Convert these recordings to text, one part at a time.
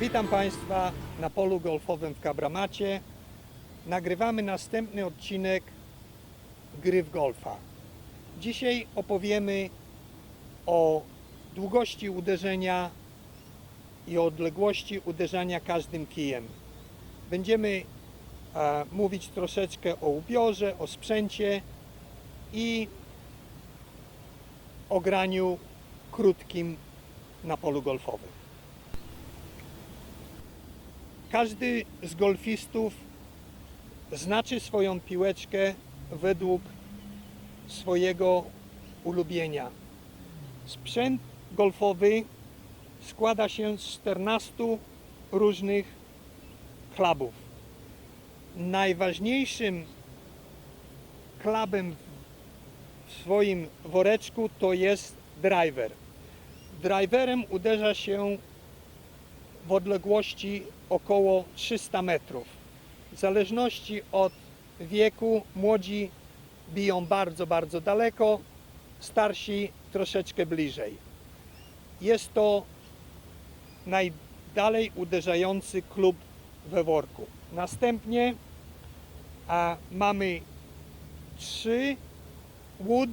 Witam Państwa na polu golfowym w Kabramacie. Nagrywamy następny odcinek gry w golfa. Dzisiaj opowiemy o długości uderzenia i odległości uderzania każdym kijem. Będziemy e, mówić troszeczkę o ubiorze, o sprzęcie i o graniu krótkim na polu golfowym. Każdy z golfistów znaczy swoją piłeczkę według swojego ulubienia. Sprzęt golfowy składa się z 14 różnych klubów. Najważniejszym klubem w swoim woreczku to jest driver. Driverem uderza się w odległości około 300 metrów. W zależności od wieku młodzi biją bardzo, bardzo daleko, starsi troszeczkę bliżej. Jest to najdalej uderzający klub we worku. Następnie a, mamy trzy wood,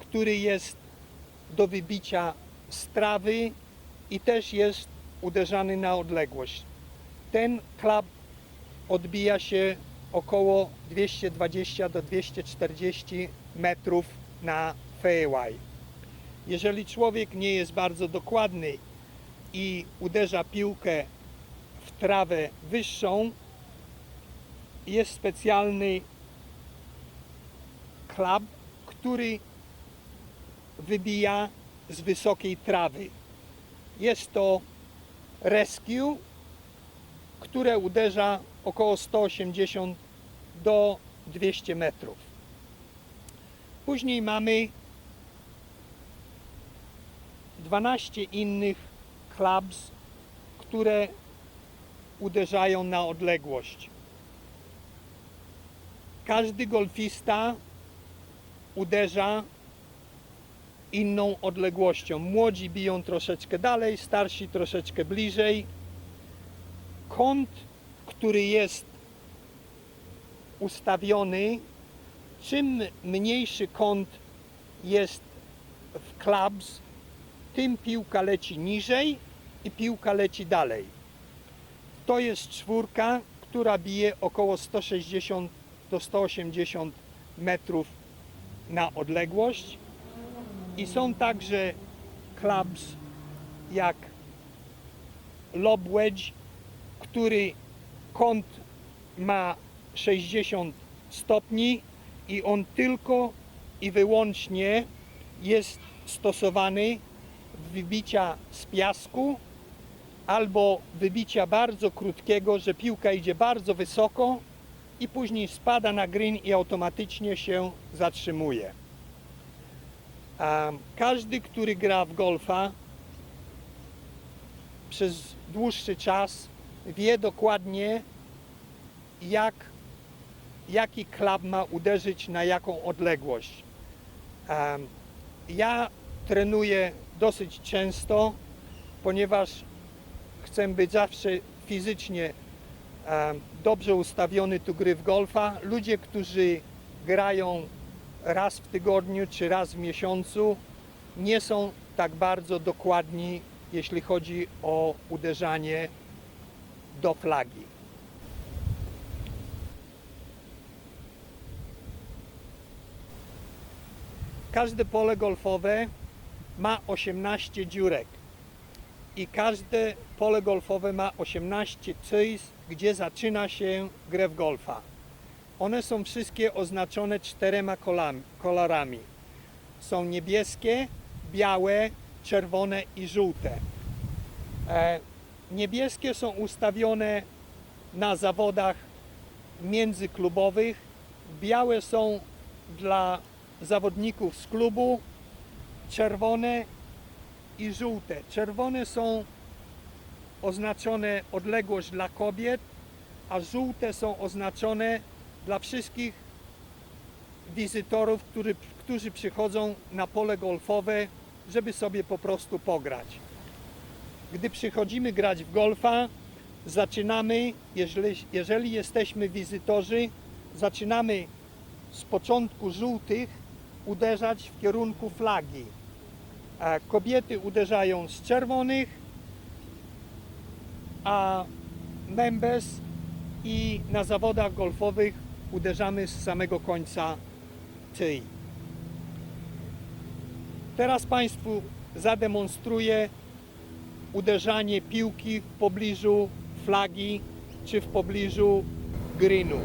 który jest do wybicia z trawy i też jest uderzany na odległość. Ten klub odbija się około 220 do 240 metrów na fairway. Jeżeli człowiek nie jest bardzo dokładny i uderza piłkę w trawę wyższą, jest specjalny klub, który wybija z wysokiej trawy. Jest to Rescue, które uderza około 180 do 200 metrów. Później mamy 12 innych clubs, które uderzają na odległość. Każdy golfista uderza inną odległością. Młodzi biją troszeczkę dalej, starsi troszeczkę bliżej. Kąt, który jest ustawiony, czym mniejszy kąt jest w clubs, tym piłka leci niżej i piłka leci dalej. To jest czwórka, która bije około 160 do 180 metrów na odległość. I są także clubs jak lob wedge, który kąt ma 60 stopni i on tylko i wyłącznie jest stosowany w wybicia z piasku albo wybicia bardzo krótkiego, że piłka idzie bardzo wysoko i później spada na green i automatycznie się zatrzymuje. Każdy, który gra w golfa przez dłuższy czas wie dokładnie jak, jaki klub ma uderzyć na jaką odległość. Ja trenuję dosyć często, ponieważ chcę być zawsze fizycznie dobrze ustawiony tu gry w golfa. Ludzie, którzy grają raz w tygodniu czy raz w miesiącu, nie są tak bardzo dokładni, jeśli chodzi o uderzanie do flagi. Każde pole golfowe ma 18 dziurek i każde pole golfowe ma 18 ceis, gdzie zaczyna się grę w golfa. One są wszystkie oznaczone czterema kolorami. Są niebieskie, białe, czerwone i żółte. E, niebieskie są ustawione na zawodach międzyklubowych, białe są dla zawodników z klubu, czerwone i żółte. Czerwone są oznaczone odległość dla kobiet, a żółte są oznaczone dla wszystkich wizytorów, który, którzy przychodzą na pole golfowe, żeby sobie po prostu pograć. Gdy przychodzimy grać w golfa, zaczynamy, jeżeli, jeżeli jesteśmy wizytorzy, zaczynamy z początku żółtych uderzać w kierunku flagi. A kobiety uderzają z czerwonych, a members i na zawodach golfowych uderzamy z samego końca tee. Teraz Państwu zademonstruję uderzanie piłki w pobliżu flagi czy w pobliżu greenu.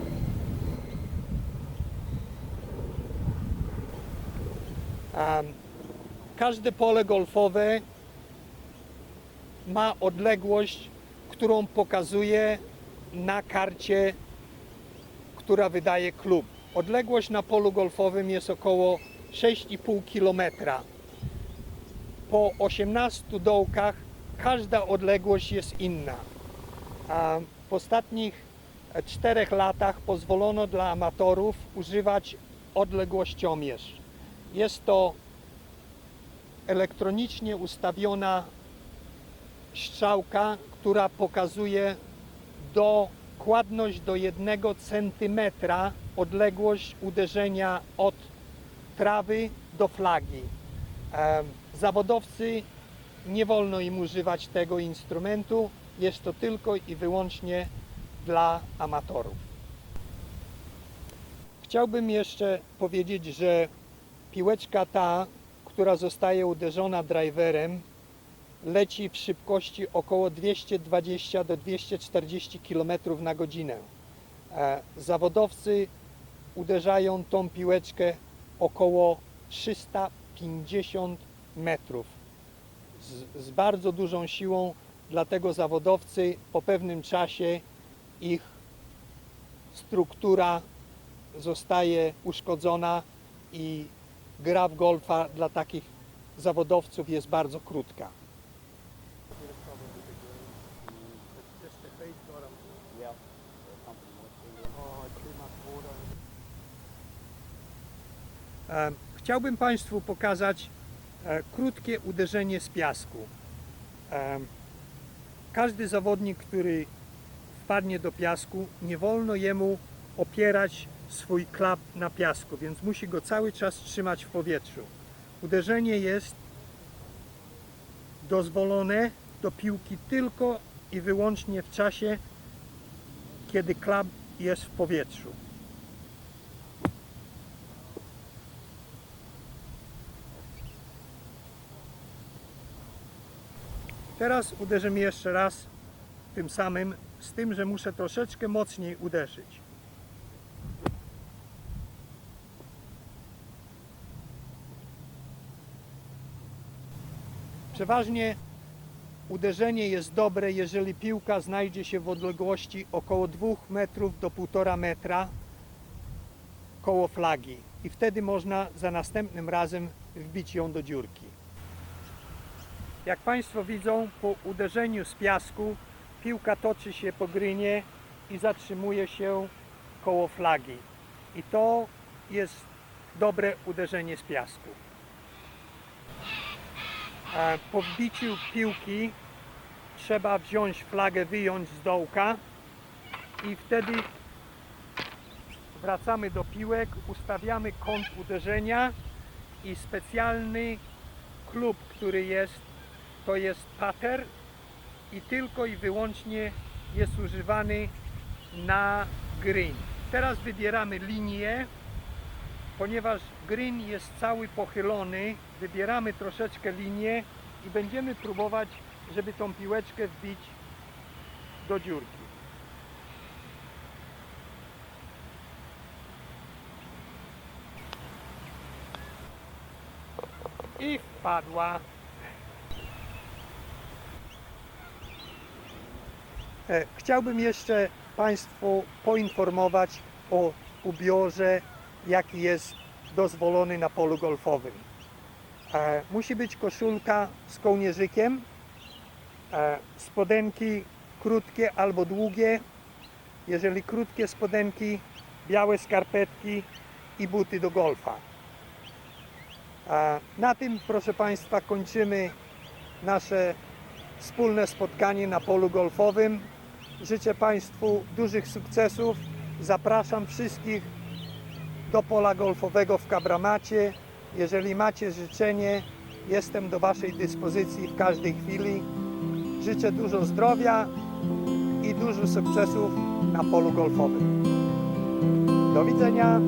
Każde pole golfowe ma odległość, którą pokazuje na karcie, która wydaje klub. Odległość na polu golfowym jest około 6,5 kilometra po 18 dołkach każda odległość jest inna. A w ostatnich e, czterech latach pozwolono dla amatorów używać odległościomierz. Jest to elektronicznie ustawiona strzałka, która pokazuje dokładność do 1 centymetra odległość uderzenia od trawy do flagi. Zawodowcy nie wolno im używać tego instrumentu, jest to tylko i wyłącznie dla amatorów. Chciałbym jeszcze powiedzieć, że piłeczka ta, która zostaje uderzona driverem, leci w szybkości około 220 do 240 km na godzinę. E, Zawodowcy uderzają tą piłeczkę około 350 metrów z, z bardzo dużą siłą, dlatego zawodowcy po pewnym czasie ich struktura zostaje uszkodzona i gra w golfa dla takich zawodowców jest bardzo krótka. Yeah. E, Chciałbym Państwu pokazać e, krótkie uderzenie z piasku. E, Każdy zawodnik, który wpadnie do piasku, nie wolno jemu opierać swój klap na piasku, więc musi go cały czas trzymać w powietrzu. Uderzenie jest dozwolone do piłki tylko i wyłącznie w czasie, kiedy klap jest w powietrzu. Teraz uderzymy jeszcze raz tym samym, z tym, że muszę troszeczkę mocniej uderzyć. Przeważnie uderzenie jest dobre, jeżeli piłka znajdzie się w odległości około 2 metrów do 1,5 metra koło flagi i wtedy można za następnym razem wbić ją do dziurki. Jak Państwo widzą, po uderzeniu z piasku piłka toczy się po grynie i zatrzymuje się koło flagi. I to jest dobre uderzenie z piasku. Po wbiciu piłki trzeba wziąć flagę, wyjąć z dołka i wtedy wracamy do piłek, ustawiamy kąt uderzenia i specjalny klub, który jest to jest pater i tylko i wyłącznie jest używany na green. Teraz wybieramy linię, ponieważ green jest cały pochylony, wybieramy troszeczkę linię i będziemy próbować, żeby tą piłeczkę wbić do dziurki. I wpadła. Chciałbym jeszcze Państwu poinformować o ubiorze, jaki jest dozwolony na polu golfowym. E, Musi być koszulka z kołnierzykiem, e, spodenki krótkie albo długie. Jeżeli krótkie spodenki, białe skarpetki i buty do golfa. E, Na tym, proszę Państwa, kończymy nasze wspólne spotkanie na polu golfowym. Życzę Państwu dużych sukcesów. Zapraszam wszystkich do pola golfowego w Kabramacie. Jeżeli macie życzenie, jestem do Waszej dyspozycji w każdej chwili. Życzę dużo zdrowia i dużo sukcesów na polu golfowym. Do widzenia.